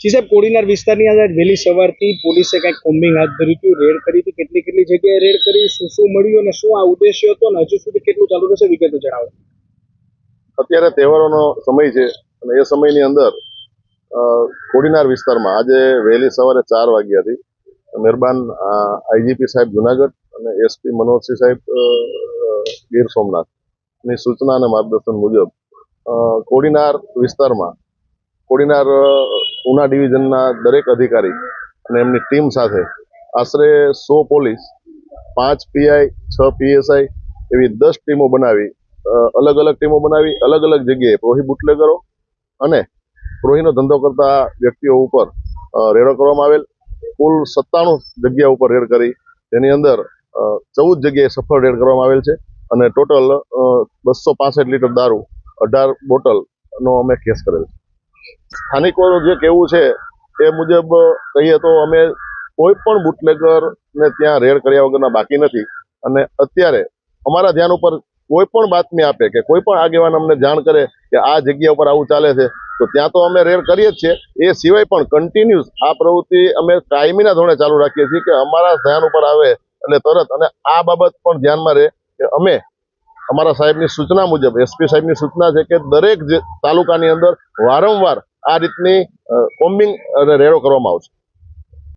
જી સાહેબ, કોડીનાર વિસ્તારની અંદર વહેલી સવારથી પોલીસે કંઈક કોમ્બિંગ હાથ ધર્યું હતું, રેડ કરી હતી, કેટલી કેટલી જગ્યાએ રેડ કરી, શું શું મળ્યું અને શું આ ઉદ્દેશ્ય હતો અને હજુ સુધી કેટલું ચાલુ રહેશે, વિગતો જણાવો. અત્યારે તહેવારોનો સમય છે અને એ સમયની અંદર કોડીનાર વિસ્તારમાં આજે વહેલી સવારે ચાર વાગ્યાથી મહેરબાન આઈજીપી સાહેબ જુનાગઢ અને એસપી મનોજસિંહ સાહેબ ગીર સોમનાથની સૂચના અને માર્ગદર્શન મુજબ કોડીનાર વિસ્તારમાં, કોડીનાર ઉના ડિવિઝનના દરેક અધિકારી અને એમની ટીમ સાથે આશરે સો પોલીસ, પાંચ પીઆઈ, છ પીએસઆઈ એવી દસ ટીમો બનાવી અલગ અલગ ટીમો બનાવી, અલગ અલગ જગ્યાએ પ્રોહી બુટલેગરો અને પ્રોહીનો ધંધો કરતા વ્યક્તિઓ ઉપર રેડો કરવામાં આવેલ. કુલ સત્તાણું જગ્યા ઉપર રેડ કરી તેની અંદર ચૌદ જગ્યાએ સફળ રેડ કરવામાં આવેલ છે અને ટોટલ બસો પાસઠ લીટર દારૂ, અઢાર બોટલનો અમે કેસ કરેલ છે. સ્થાનિકોનું જે કહેવું છે, એ મુજબ કહીએ તો અમે કોઈ પણ બુટલેગર ને ત્યાં રેડ કર્યા વગરના બાકી નથી. અને અત્યારે અમારા ધ્યાન ઉપર કોઈ પણ બાતમી આપે કે કોઈ પણ આગેવાન અમને જાણ કરે કે આ જગ્યા ઉપર આવું ચાલે છે, તો ત્યાં તો અમે રેડ કરીએ જ છીએ. એ સિવાય પણ કન્ટિન્યુઅસ આ પ્રવૃત્તિ અમે કાયમીના ધોરણે ચાલુ રાખીએ છીએ કે અમારા ધ્યાન ઉપર આવે એટલે તરત અને આ બાબત પણ ધ્યાનમાં રહે કે અમે અમારા સાહેબની સૂચના મુજબ એસપી સાહેબની સૂચના છે કે દરેક તાલુકાની અંદર વારંવાર આ રીતની કોમ્બિંગ રેડો કરવામાં આવશે.